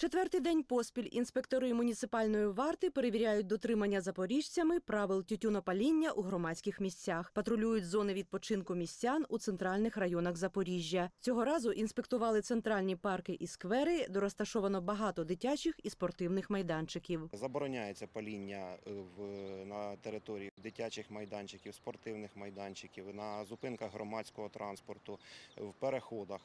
Четвертий день поспіль інспектори муніципальної варти перевіряють дотримання запоріжцями правил тютюнопаління у громадських місцях, патрулюють зони відпочинку містян у центральних районах Запоріжжя. Цього разу інспектували центральні парки і сквери, де розташовано багато дитячих і спортивних майданчиків. Забороняється паління е, в, на території дитячих майданчиків, спортивних майданчиків, на зупинках громадського транспорту, в переходах.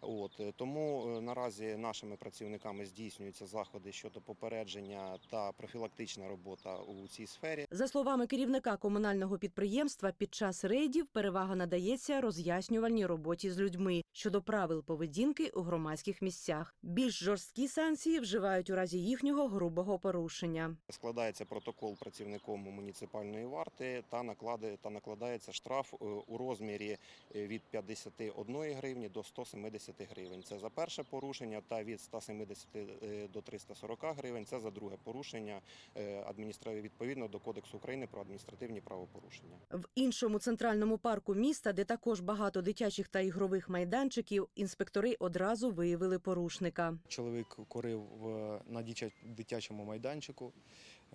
От, е, тому е, наразі нашими працівниками здійснюються заходи щодо попередження та профілактична робота у цій сфері. За словами керівника комунального підприємства, під час рейдів перевага надається роз'яснювальній роботі з людьми щодо правил поведінки у громадських місцях. Більш жорсткі санкції вживають у разі їхнього грубого порушення. Складається протокол працівником муніципальної варти та накладає та накладається штраф е, у розмірі е, від 51 гривні до 170 гривень. Це за перше порушення, та від 170 е, до 340 гривень. Це за друге порушення е, адміністративно відповідно до Кодексу України про адміністративні правопорушення. В іншому центральному парку міста, де також багато дитячих та ігрових майданчиків, інспектори одразу виявили порушника. Чоловік курив на дитячому майданчику.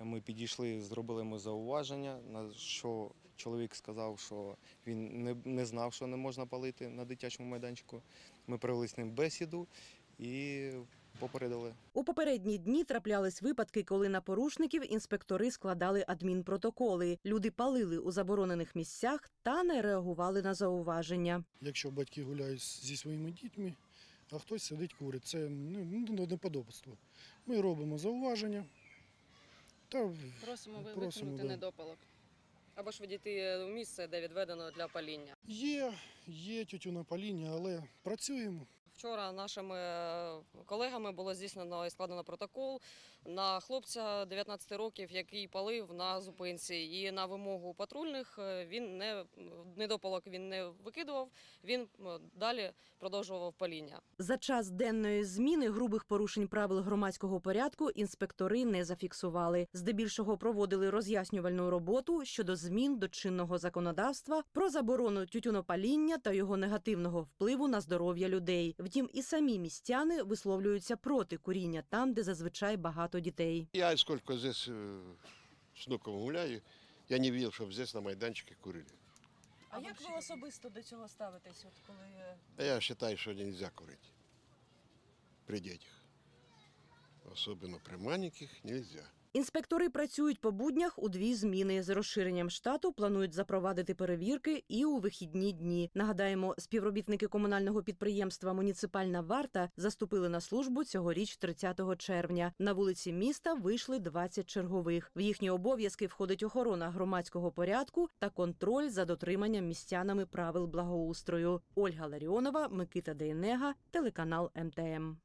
Ми підійшли, зробили йому зауваження, на що чоловік сказав, що він не, не знав, що не можна палити на дитячому майданчику. Ми провели з ним бесіду і попередили. У попередні дні траплялись випадки, коли на порушників інспектори складали адмінпротоколи. Люди палили у заборонених місцях та не реагували на зауваження. Якщо батьки гуляють зі своїми дітьми, а хтось сидить курить, це ну, ну, неподобство. Ми робимо зауваження та Просимо ви Просимо, викинути да. недопалок. Або ж відійти у місце, де відведено для паління. є, є тютюне паління, але працюємо. Вчора нашими е, колегами було здійснено і складено протокол на хлопця 19 років, який палив на зупинці. І на вимогу патрульних е, він не недопалок він не викидував, він е, далі продовжував паління. За час денної зміни грубих порушень правил громадського порядку інспектори не зафіксували. Здебільшого проводили роз'яснювальну роботу щодо змін до чинного законодавства про заборону тютюнопаління та його негативного впливу на здоров'я людей. Втім, і самі містяни висловлюються проти куріння там, де зазвичай багато дітей. Я сколько здесь э, с внуком гуляю, я не видел, чтобы здесь на майданчике курили. А як ви особисто до цього ставитесь, от коли е, А я считаю, что нельзя курить при детях. Особенно при маленьких нельзя. Інспектори працюють по буднях у дві зміни. З розширенням штату планують запровадити перевірки і у вихідні дні. Нагадаємо, співробітники комунального підприємства Муніципальна варта заступили на службу цьогоріч 30 червня. На вулиці міста вийшли 20 чергових. В їхні обов'язки входить охорона громадського порядку та контроль за дотриманням містянами правил благоустрою. Ольга Ларіонова, Микита Дейнега, телеканал МТМ.